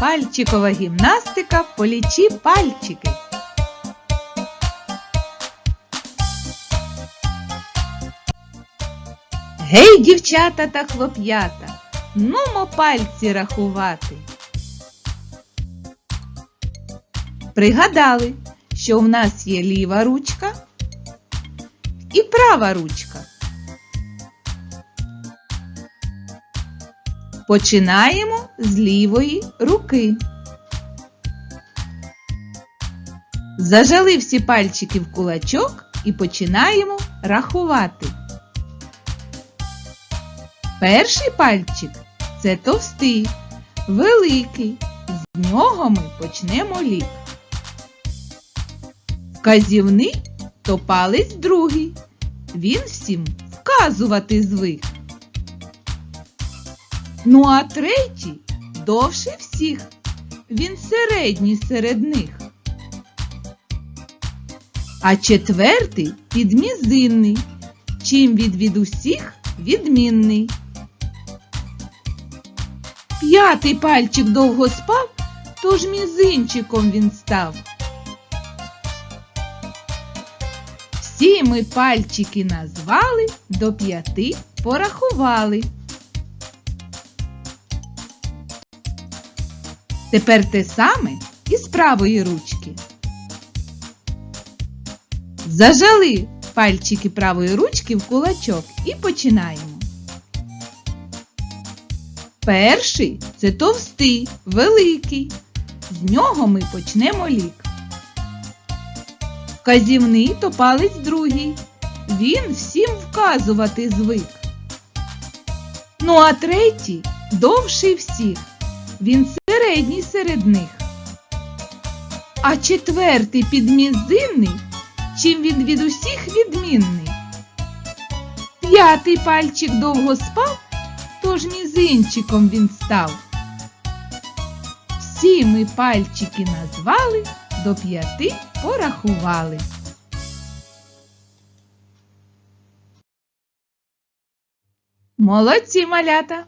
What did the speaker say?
Пальчикова гімнастика полічи пальчики. Гей, дівчата та хлоп'ята, нумо пальці рахувати. Пригадали, що в нас є ліва ручка і права ручка. Починаємо з лівої руки. Зажали всі пальчики в кулачок і починаємо рахувати. Перший пальчик це товстий, великий. З нього ми почнемо лік. Вказівний то палець другий. Він всім вказувати звик. Ну а третій довший всіх. Він середній серед них. А четвертий підмізинний. Чим від від усіх відмінний. П'ятий пальчик довго спав, тож мізинчиком він став. Всі ми пальчики назвали, до п'яти порахували. Тепер те саме і з правої ручки. Зажали пальчики правої ручки в кулачок і починаємо. Перший це товстий, великий. З нього ми почнемо лік. Вказівний то палець другий. Він всім вказувати звик. Ну а третій довший всіх. Він середній серед них. А четвертий підмізинний, чим він від усіх відмінний. П'ятий пальчик довго спав, тож мізинчиком він став. Всі ми пальчики назвали, до п'яти порахували. Молодці малята!